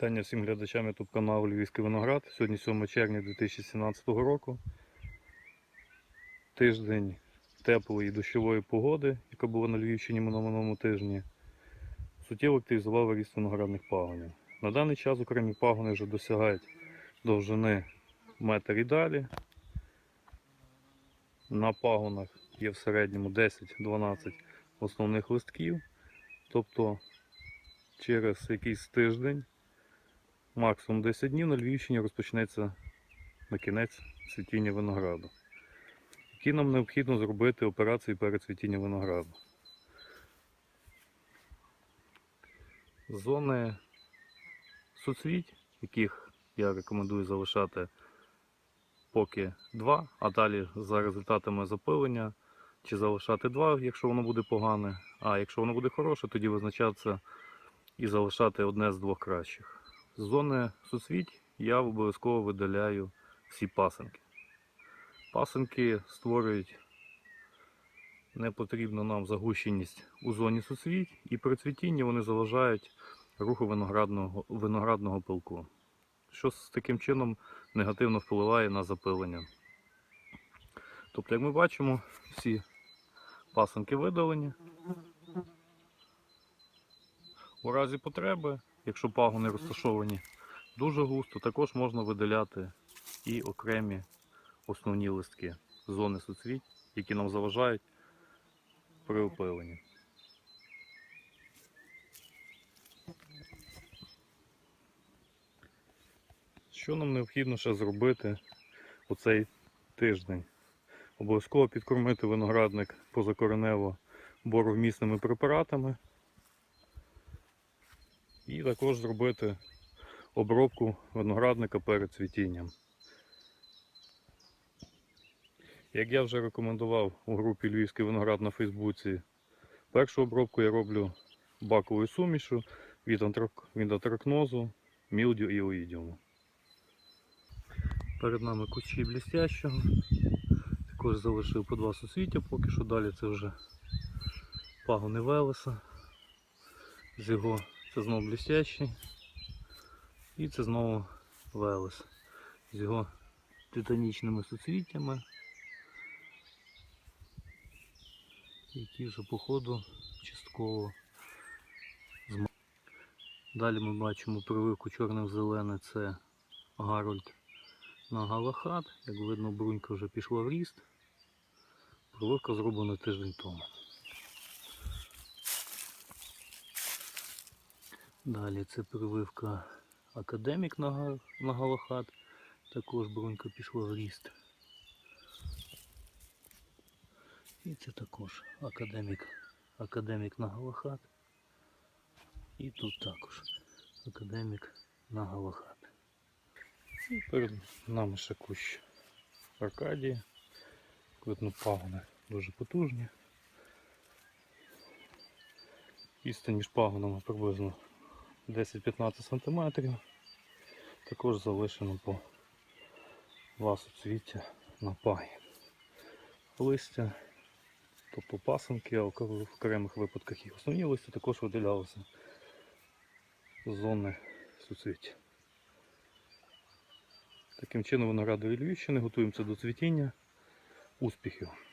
Вітання всім глядачам YouTube каналу Львівський виноград. Сьогодні 7 червня 2017 року. Тиждень теплої дощової погоди, яка була на Львівщині минулому тижні, суттєво активізував ріст виноградних пагонів. На даний час окремі пагони вже досягають довжини метр і далі. На пагонах є в середньому 10-12 основних листків. Тобто через якийсь тиждень максимум 10 днів на Львівщині розпочнеться на кінець цвітіння винограду. Які нам необхідно зробити операції перед цвітінням винограду? Зони суцвіть, яких я рекомендую залишати поки 2, а далі за результатами запилення, чи залишати 2, якщо воно буде погане, а якщо воно буде хороше, тоді визначатися і залишати одне з двох кращих. З зони суцвіть я обов'язково видаляю всі пасинки. Пасинки створюють непотрібну нам загущеність у зоні суцвіть, і при цвітінні вони заважають руху виноградного, виноградного пилку, що таким чином негативно впливає на запилення. Тобто, як ми бачимо, всі пасинки видалені. У разі потреби, якщо пагони розташовані дуже густо, також можна видаляти і окремі основні листки зони суцвіть, які нам заважають при опиленні. Що нам необхідно ще зробити у цей тиждень? Обов'язково підкормити виноградник позакоренево боровмісними препаратами. І також зробити обробку виноградника перед цвітінням. Як я вже рекомендував у групі Львівський виноград на Фейсбуці, першу обробку я роблю баковою сумішу від, антрак... антракнозу, мілдю і оїдіуму. Перед нами кущі блістящого. Також залишив по два суцвіття, поки що далі це вже пагони Велеса. З його це знову блістящий. І це знову Велес. З його титанічними суцвіттями. Які вже по ходу частково зма. Далі ми бачимо прививку чорним зелене це Гарольд на Галахат. Як видно, брунька вже пішла в ріст. Прививка зроблена тиждень тому. Далі це прививка академік на, га- Галахат. Також брунька пішла в ріст. І це також академік, академік на Галахат. І тут також академік на Галахат. І перед нами ще кущ Аркадії. Видно пагони дуже потужні. Відстань між пагонами приблизно 10-15 см. Також залишено по два суцвіття на паї. Листя, тобто пасанки, а в окремих випадках і основні листя також виділялися з зони суцвіття. Таким чином виноградові Львівщини готуємося до цвітіння. Успіхів!